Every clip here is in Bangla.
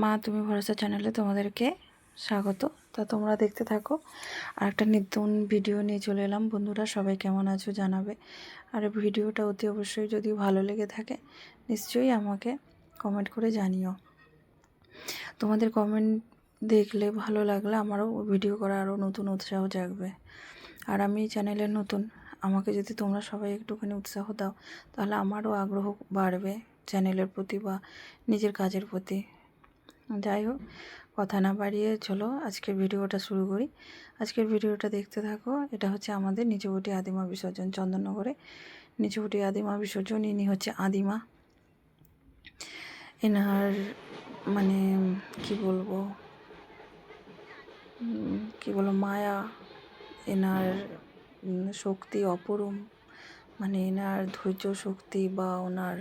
মা, তুমি ভরসা চ্যানেলে তোমাদেরকে স্বাগত। তা তোমরা দেখতে থাকো। আর একটা নতুন ভিডিও নিয়ে চলে এলাম। বন্ধুরা, সবাই কেমন আছো জানাবে। আর ভিডিওটা অতি অবশ্যই যদি ভালো লেগে থাকে, নিশ্চয়ই আমাকে কমেন্ট করে জানিও। তোমাদের কমেন্ট দেখলে ভালো লাগলে আমারও ভিডিও করা আরও নতুন উৎসাহ জাগবে। আর আমি চ্যানেলের নতুন, আমাকে যদি তোমরা সবাই একটুখানি উৎসাহ দাও, তাহলে আমারও আগ্রহ বাড়বে চ্যানেলের প্রতি বা নিজের কাজের প্রতি। যাই হোক কথা না বাড়িয়ে চলো আজকের ভিডিওটা শুরু করি। আজকের ভিডিওটা দেখতে থাকো, এটা হচ্ছে আমাদের নিচুবটি আদিমা বিসর্জন চন্দননগরে। নিচুবটি আদিমা বিসর্জন, ইনি হচ্ছে আদিমা। এনার মানে কি বলব কি বলব, মায়া, এনার শক্তি অপরম মানে এনার ধৈর্য শক্তি বা ওনার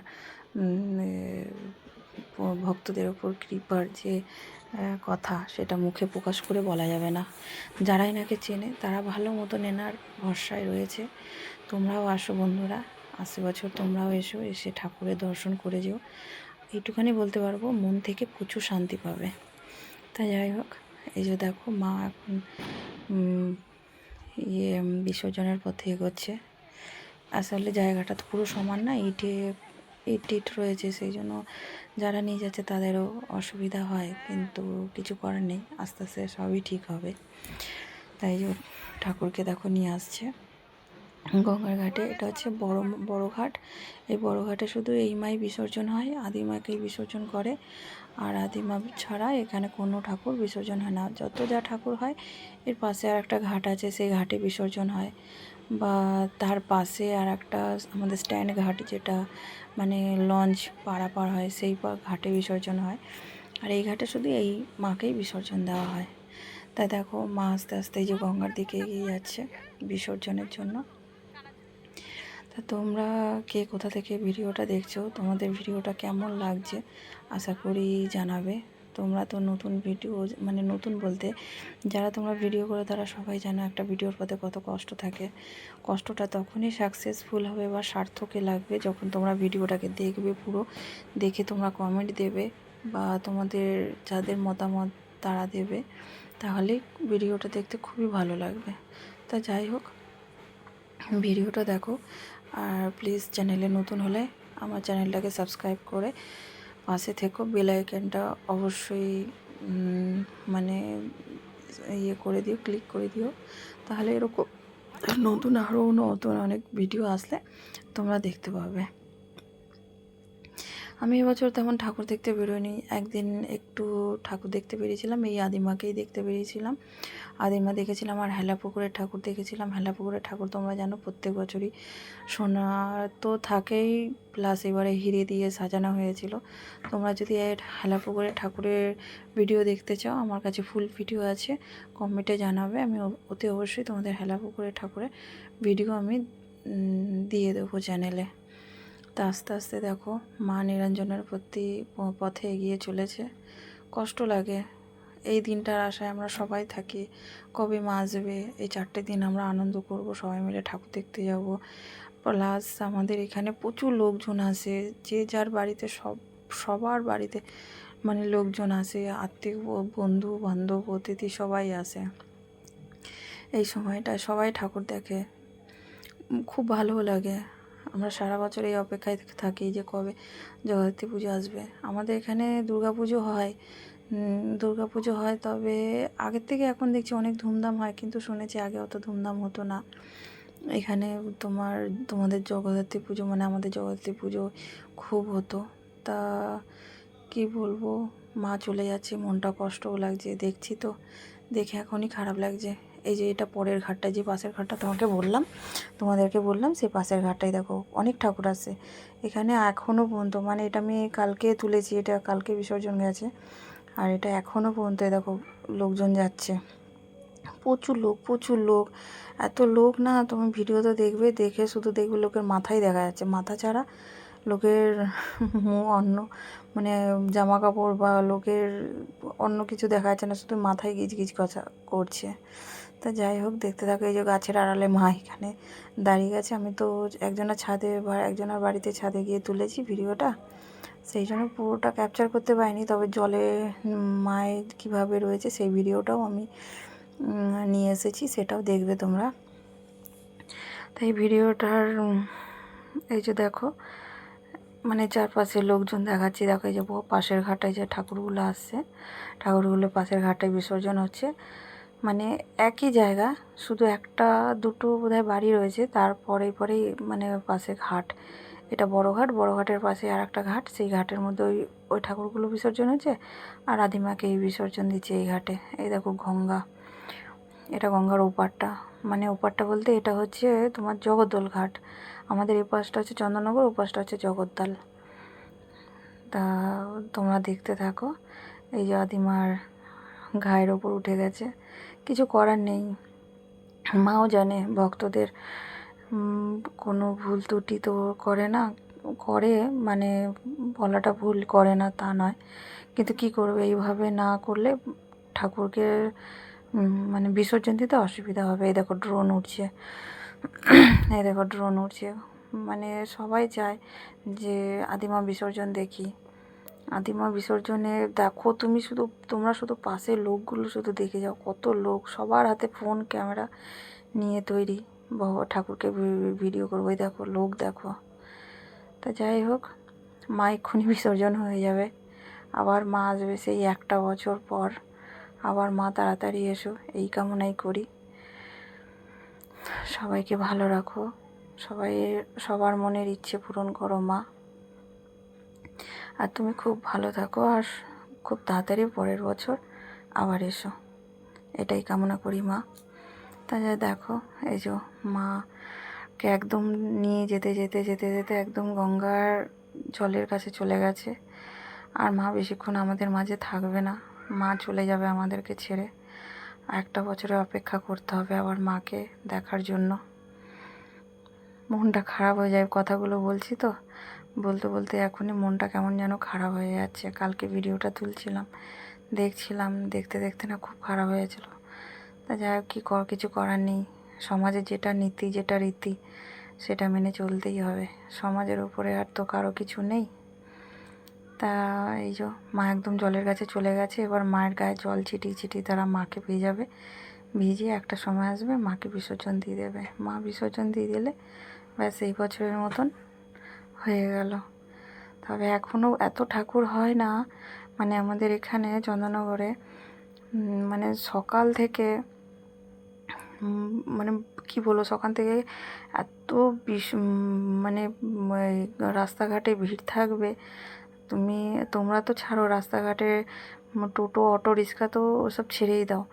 ভক্তদের ওপর কৃপার যে কথা সেটা মুখে প্রকাশ করে বলা যাবে না। যারা এনাকে চেনে, তারা ভালো মতন এনার ভরসায় রয়েছে। তোমরাও আসো বন্ধুরা আশি বছর তোমরাও এসো, এসে ঠাকুরের দর্শন করে যেও। এইটুখানি বলতে পারব, মন থেকে প্রচুর শান্তি পাবে। তা যাই হোক, এই যে দেখো, মা এখন ইয়ে বিসর্জনের পথে এগোচ্ছে। আসলে জায়গাটা তো পুরো সমান না, ইটে ইট রয়েছে, সেই জন্য যারা নিয়ে যাচ্ছে তাদেরও অসুবিধা হয়, কিন্তু কিছু করার নেই, আস্তে আস্তে সবই ঠিক হবে। তাই ঠাকুরকে দেখো নিয়ে আসছে। গঙ্গার ঘাটে, এটা হচ্ছে বড় বড় ঘাট। এই বড় ঘাটে শুধু এই মাই বিসর্জন হয় আদিমাকেই বিসর্জন করে। আর আদিমা ছাড়া এখানে কোনো ঠাকুর বিসর্জন হয় না। যত যা ঠাকুর হয়, এর পাশে আর একটা ঘাট আছে, সেই ঘাটে বিসর্জন হয়। বা তার পাশে আর একটা আমাদের স্ট্যান্ড ঘাট যেটা মানে লঞ্চ পারাপার হয়, সেই ঘাটে বিসর্জন হয়। আর এই ঘাটে শুধু এই মাকেই বিসর্জন দেওয়া হয়। তাই দেখো, মা আস্তে আস্তে যে গঙ্গার দিকে এগিয়ে যাচ্ছে বিসর্জনের জন্য। তা তোমরা কে কোথা থেকে ভিডিওটা দেখছ? তোমাদের ভিডিওটা কেমন লাগছে? আশা করি জানাবে। তোমরা তো নতুন ভিডিও মানে নতুন বলতে যারা তোমরা ভিডিও করে তারা সবাই জানো একটা ভিডিওর পথে কত কষ্ট থাকে। কষ্টটা তখনই সাকসেসফুল হবে বা সার্থকে লাগবে যখন তোমরা ভিডিওটাকে দেখবে পুরো। দেখে তোমরা কমেন্ট দেবে বা তোমাদের যাদের মতামত তারা দেবে, তাহলে ভিডিওটা দেখতে খুবই ভালো লাগবে। তা যাই হোক, ভিডিওটা দেখো। আর প্লিজ চ্যানেলে নতুন হলে আমার চ্যানেলটাকে সাবস্ক্রাইব করে পাশে থেকো বেল আইকনটা অবশ্যই মানে ইয়ে করে দিও ক্লিক করে দিও। তাহলে এরকম নতুন আরও নতুন অনেক ভিডিও আসলে তোমরা দেখতে পাবে। আমি এবছর তেমন ঠাকুর দেখতে বেরোয়নি একদিন একটু ঠাকুর দেখতে বেরিয়েছিলাম, এই আদিমাকেই দেখতে বেরিয়েছিলাম। আদিমা দেখেছিলাম আর হেলাপুকুরের ঠাকুর দেখেছিলাম। হেলাপুকুরের ঠাকুর তোমরা জানো, প্রত্যেক বছরই সোনা তো থাকেই প্লাস এবারে হিরে দিয়ে সাজানো হয়েছিল। তোমরা যদি হেলাপুকুরের ঠাকুরের ভিডিও দেখতে চাও, আমার কাছে ফুল ভিডিও আছে কমেন্টে জানাবে। আমি অতি অবশ্যই তোমাদের হেলাপুকুরের ঠাকুরের ভিডিও আমি দিয়ে দেবো চ্যানেলে তা আস্তে আস্তে দেখো মা নিরঞ্জনের প্রতি পথে এগিয়ে চলেছে। কষ্ট লাগে। এই দিনটার আশায় আমরা সবাই থাকি। কবে মা আসবে? এই চারটে দিন আমরা আনন্দ করব, সবাই মিলে ঠাকুর দেখতে যাব। প্লাস আমাদের এখানে প্রচুর লোকজন আসে। যে যার বাড়িতে সব, সবার বাড়িতে মানে লোকজন আসে, আত্মীয় বন্ধু, বান্ধব, অতিথি সবাই আসে। এই সময়টা সবাই ঠাকুর দেখে। খুব ভালো লাগে। আমরা সারা বছর এই অপেক্ষায় থাকি যে কবে জগদ্ধাত্রী পুজো আসবে। আমাদের এখানে দুর্গা পুজো হয়। দুর্গা পুজো হয় তবে আগের থেকে এখন দেখছি অনেক ধুমধাম হয়, কিন্তু শুনেছি আগে অত ধুমধাম হতো না। এখানে তোমার, তোমাদের জগদ্ধাত্রী পুজো মানে আমাদের জগদ্ধাত্রী পুজো খুব হতো। তা কি বলব? মা চলে যাচ্ছে, মনটা কষ্টও লাগছে, দেখছি তো। দেখে এখনই খারাপ লাগছে। এই যে এটা পরের ঘাটটা, যে পাশের ঘাটটা তোমাকে বললাম, তোমাদেরকে বললাম সেই পাশের ঘাটটাই দেখো, অনেক ঠাকুর আছে। এখানে এখনও পর্যন্ত মানে এটা আমি কালকে তুলেছি, এটা কালকে বিসর্জন গেছে, আর এটা এখনও পর্যন্ত দেখো লোকজন যাচ্ছে। প্রচুর লোক প্রচুর লোক, এত লোক না, তুমি ভিডিওতে দেখবে, দেখে শুধু দেখবে লোকের মাথাই দেখা যাচ্ছে। মাথা ছাড়া লোকের অন্য মানে জামা কাপড় বা লোকের অন্য কিছু দেখা যাচ্ছে না, শুধু মাথায় গিজ গিজ কথা করছে। তা যাই হোক, দেখতে থাকো এই যে গাছের আড়ালে মা এখানে দাঁড়িয়ে গেছে। আমি তো একজনের ছাদে বা একজনের বাড়িতে ছাদে গিয়ে তুলেছি ভিডিওটা। সেই জন্য পুরোটা ক্যাপচার করতে পারিনি, তবে জলে মায়ের কীভাবে রয়েছে সেই ভিডিওটাও আমি নিয়ে এসেছি, সেটাও দেখবে তোমরা। তাই ভিডিওটার, এই যে দেখো মানে চারপাশে লোকজন দেখাচ্ছি। দেখো এই যে পাশের ঘাটায় যে ঠাকুরগুলো আসছে, ঠাকুরগুলো পাশের ঘাটায় বিসর্জন হচ্ছে। মানে একই জায়গা, শুধু একটা, দুটো বোধহয় বাড়ি রয়েছে, তারপরে পরেই মানে পাশে ঘাট। এটা বড় ঘাট, বড় ঘাটের পাশে আর একটা ঘাট, সেই ঘাটের মধ্যে ওই ওই ঠাকুরগুলো বিসর্জন হচ্ছে আর আদিমাকে এই বিসর্জন দিচ্ছে এই ঘাটে। এই দেখো গঙ্গা। এটা গঙ্গার ওপারটা। মানে ওপারটা বলতে এটা হচ্ছে তোমার জগদ্দল ঘাট। আমাদের এই পাশটা হচ্ছে চন্দননগর, ও পাশটা হচ্ছে জগদ্দল। তা তোমরা দেখতে থাকো। এই যে আদিমার ঘায়ের ওপর উঠে গেছে। কিছু করার নেই। মাও জানে, ভক্তদের কোনো ভুল ত্রুটি তো করে না। করে মানে বলাটা ভুল করে না, তা নয়। কিন্তু কি করবে? এইভাবে না করলে ঠাকুরকে মানে বিসর্জন দিতে অসুবিধা হবে। এই দেখো ড্রোন উঠছে এই দেখো ড্রোন উঠছে মানে সবাই চায় যে আদিমা বিসর্জন দেখি। আদিমা বিসর্জনে, দেখো তুমি শুধু, তোমরা শুধু পাশের লোকগুলো শুধু দেখে যাও, কত লোক, সবার হাতে ফোন ক্যামেরা নিয়ে তৈরি। বাবা, ঠাকুরকে ভিডিও করব দেখো, লোক দেখো। তা যাই হোক, মা এক্ষুনি বিসর্জন হয়ে যাবে। আবার মা আসবে সেই একটা বছর পর। আবার মা, তাড়াতাড়ি এসো, এই কামনাই করি। সবাইকে ভালো রাখো। সবাই সবার মনের ইচ্ছে পূরণ করো মা। আর তুমি খুব ভালো থাকো আর খুব তাড়াতাড়ি পরের বছর আবার এসো। এটাই কামনা করি মা। তা যা দেখো, এই যে মাকে একদম নিয়ে যেতে যেতে যেতে যেতে একদম গঙ্গার জলের কাছে চলে গেছে। আর মা বেশিক্ষণ আমাদের মাঝে থাকবে না। মা চলে যাবে আমাদেরকে ছেড়ে। একটা বছরের অপেক্ষা করতে হবে আবার মাকে দেখার জন্য। মনটা খারাপ হয়ে যায় কথাগুলো বলছি তো। বলতে বলতে এখনই মনটা কেমন যেন খারাপ হয়ে যাচ্ছে। কালকে ভিডিওটা তুলছিলাম, দেখছিলাম, দেখতে দেখতে না খুব খারাপ হয়েছিল তা যাই হোক, কী কিছু করার নেই। সমাজে যেটা নীতি, যেটা রীতি, সেটা মেনে চলতেই হবে। সমাজের উপরে আর তো কারও কিছু নেই। তা এই যে, মা একদম জলের কাছে চলে গেছে। এবার মায়ের গায়ে জল ছিটিয়ে ছিটিয়ে তারা মাকে ভিজাবে ভিজিয়ে একটা সময় আসবে, মাকে বিসর্জন দিয়ে দেবে। মা বিসর্জন দিয়ে দিলে ব্যাস এই বছরের মতন হয়ে গেল। তবে এখনও এত ঠাকুর হয় না মানে আমাদের এখানে চন্দননগরে মানে সকাল থেকে মানে কি বলব, সকাল থেকে এত বিষ মানে রাস্তাঘাটে ভিড় থাকবে। তুমি, তোমরা তো ছাড়ো রাস্তাঘাটে টোটো, অটো, রিক্সা তো ওসব ছেড়েই দাও।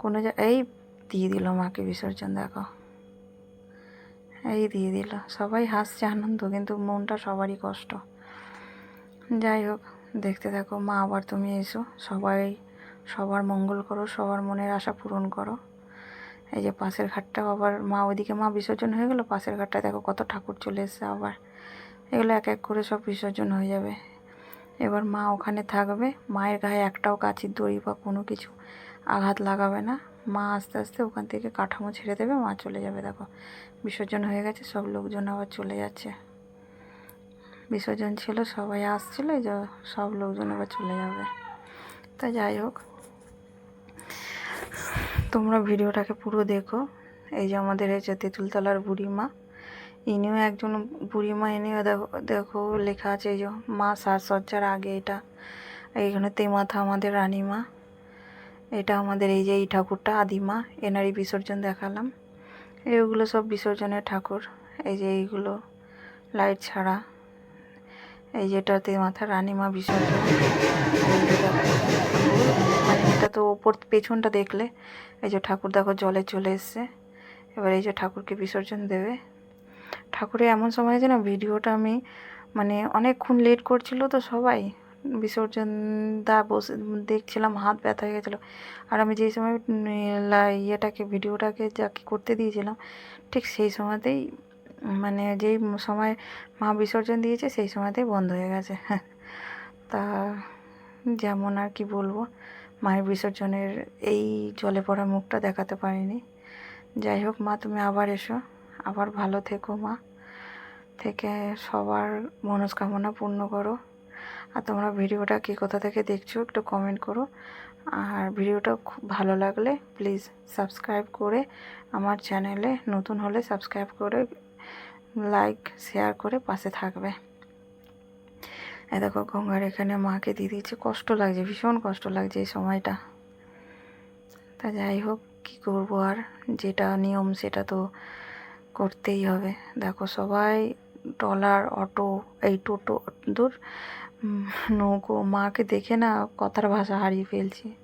কোনো এই দিয়ে দিল মাকে বিসর্জন, দেখো। এই দিয়ে দিল। সবাই হাসছে, আনন্দ, কিন্তু মনটা সবারই কষ্ট। যাই হোক, দেখতে থাকো, মা আবার তুমি এসো। সবাই সবার মঙ্গল করো, সবার মনের আশা পূরণ করো। এই যে পাশের ঘাটটাও আবার মা, ওইদিকে মা বিসর্জন হয়ে গেলো, পাশের ঘাটটা দেখো কত ঠাকুর চলে এসছে আবার। এগুলো এক এক করে সব বিসর্জন হয়ে যাবে। এবার মা ওখানে থাকবে, মায়ের গায়ে একটাও কাচির দড়ি বা কোনো কিছু আঘাত লাগাবে না। মা আস্তে আস্তে ওখান থেকে কাঠামো ছেড়ে দেবে, মা চলে যাবে, দেখো। বিসর্জন হয়ে গেছে, সব লোকজন আবার চলে যাচ্ছে। বিসর্জন ছিল, সবাই আসছিল, এই যে সব লোকজন আবার চলে যাবে। তা যাই হোক, তোমরা ভিডিওটাকে পুরো দেখো। এই যে আমাদের যে তেঁতুলতলার বুড়িমা, ইনিও একজন বুড়িমা এনেও দেখো দেখো, লেখা আছে এই যে মা সাজসজ্জার আগে এটা। এইখানে তেমাথা আমাদের রানীমা। এটা আমাদের এই যে এই ঠাকুরটা, আদিমা, এনারই বিসর্জন দেখালাম। এগুলো সব বিসর্জনের ঠাকুর। এই যে এইগুলো লাইট ছাড়া। এই যেটাতে মাথা রানীমা বিসর্জন। যে এটা তো ওপর পেছনটা দেখলে, এই যে ঠাকুর দেখো জলে চলে এসছে। এবার এই যে ঠাকুরকে বিসর্জন দেবে। ঠাকুরে এমন সময় আছে না ভিডিওটা আমি মানে অনেকক্ষণ লেট করছিল তো সবাই। বিসর্জন দা বসে, দেখছিলাম হাত ব্যথা হয়ে গেছিল। আর আমি যেই সময় ইয়েটাকে, ভিডিওটাকে যাকে করতে দিয়েছিলাম, ঠিক সেই সময়তেই মানে যেই সময় মা বিসর্জন দিয়েছে, সেই সময়তেই বন্ধ হয়ে গেছে। তা যেমন আর কি বলব, মায়ের বিসর্জনের এই জলে পড়া মুখটা দেখাতে পারিনি। যাই হোক মা, তুমি আবার এসো। আবার ভালো থেকো মা। থেকে সবার মনস্কামনা পূর্ণ করো। আর তোমরা ভিডিওটা কে কোথা থেকে দেখছ একটু কমেন্ট করো। আর ভিডিওটা খুব ভালো লাগলে প্লিজ সাবস্ক্রাইব করে আমার চ্যানেলে নতুন হলে সাবস্ক্রাইব করে লাইক শেয়ার করে পাশে থাকবে। এ দেখো গঙ্গার এখানে মাকে দিয়ে দিয়েছে, কষ্ট লাগছে, ভীষণ কষ্ট লাগছে এই সময়টা। তা যাই হোক, কী করব আর? যেটা নিয়ম সেটা তো করতেই হবে। দেখো সবাই, ট্রলার, অটো, এই টোটো, দূর। নৌকো, মাকে দেখে না কথার ভাষা হারিয়ে ফেলছি।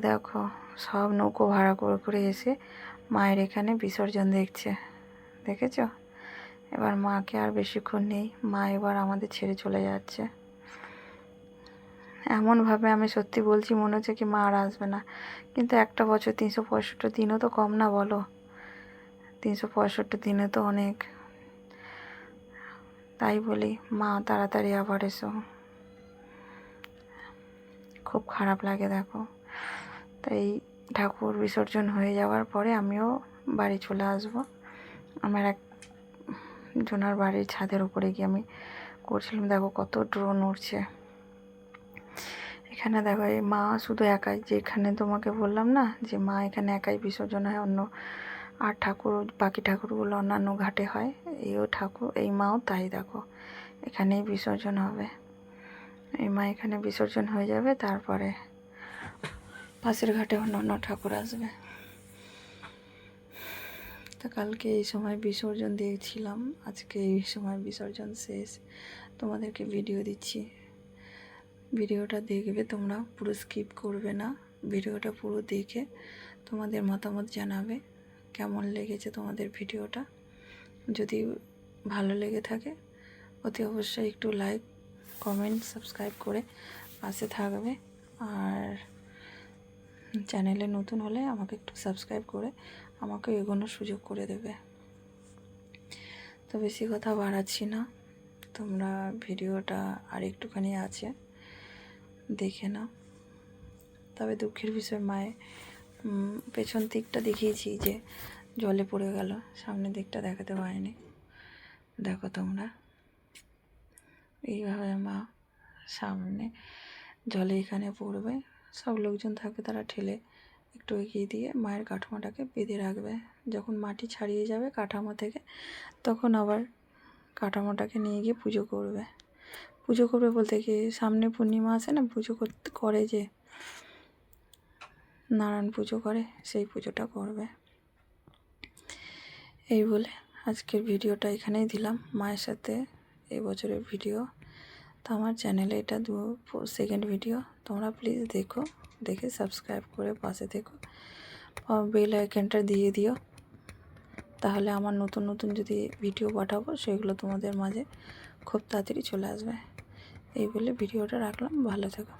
দেখো, সব নৌকো ভাড়া করে করে এসে মায়ের এখানে বিসর্জন দেখছে। দেখেছ? এবার মাকে আর বেশিক্ষণ নেই। মা এবার আমাদের ছেড়ে চলে যাচ্ছে। এমনভাবে আমি সত্যি বলছি, মনে হচ্ছে কি মা আর আসবে না। কিন্তু একটা বছর তিনশো পঁয়ষট্টি দিনও তো কম না বলো। তিনশো পঁয়ষট্টি দিনে তো অনেক তাই বলি, মা, তাড়াতাড়ি আবার এসো। খুব খারাপ লাগে, দেখো। তাই ঠাকুর বিসর্জন হয়ে যাওয়ার পরে আমিও বাড়ি চলে আসব। আমার এক জনার বাড়ির ছাদের উপরে গিয়ে আমি করছিলাম, দেখো কত ড্রোন উঠছে এখানে দেখো, এই মা শুধু একাই, যেখানে তোমাকে বললাম না, যে মা এখানে একাই বিসর্জন হয়, অন্য আর ঠাকুর, বাকি ঠাকুরগুলো অন্যান্য ঘাটে হয়। এইও ঠাকুর, এই মাও তাই দেখো। এখানেই বিসর্জন হবে। এই মা এখানে বিসর্জন হয়ে যাবে, তারপরে পাশের ঘাটে অন্য অন্য ঠাকুর আসবে। তো কালকে এই সময় বিসর্জন দিয়েছিলাম। আজকে এই সময় বিসর্জন শেষ। তোমাদেরকে ভিডিও দিচ্ছি। ভিডিওটা দেখবে তোমরা, পুরো স্কিপ করবে না। ভিডিওটা পুরো দেখে তোমাদের মতামত জানাবে। কেমন লেগেছে তোমাদের ভিডিওটা? যদি ভালো লেগে থাকে অতি অবশ্যই একটু লাইক কমেন্ট সাবস্ক্রাইব করে পাশে থাকবে। আর চ্যানেলে নতুন হলে আমাকে একটু সাবস্ক্রাইব করে আমাকে এগোনোর সুযোগ করে দেবে। তো বেশি কথা বাড়াচ্ছি না। তোমরা ভিডিওটা আর একটুখানি আছে দেখে নাও। তবে দুঃখের বিষয় মায়ে উম, পেছন দিকটা দেখিয়েছি যে জলে পড়ে গেল, সামনের দিকটা দেখাতে পারিনি। দেখো তোমরা, এইভাবে মা সামনে জলে এখানে পড়বে। সব লোকজন থাকবে তারা ঠেলে একটু এগিয়ে দিয়ে মায়ের কাঠামোটাকে বেঁধে রাখবে। যখন মাটি ছাড়িয়ে যাবে কাঠামো থেকে, তখন আবার কাঠামোটাকে নিয়ে গিয়ে পুজো করবে। পুজো করবে বলতে কি, সামনে পূর্ণিমা আসে না, পুজো করতে করে যে নারায়ণ পুজো করে, সেই পুজোটা করবে। এই বলে আজকের ভিডিওটা এখানেই দিলাম। মায়ের সাথে এই বছরের ভিডিও। তো আমার চ্যানেলে এটা দু সেকেন্ড ভিডিও তোমরা প্লিজ দেখো, দেখে সাবস্ক্রাইব করে পাশে দেখো বেল আইকনটা দিয়ে দিও। তাহলে আমার নতুন নতুন যদি ভিডিও পাঠাবো, সেগুলো তোমাদের মাঝে খুব তাড়াতাড়ি চলে আসবে। এই বলে ভিডিওটা রাখলাম। ভালো থেকো।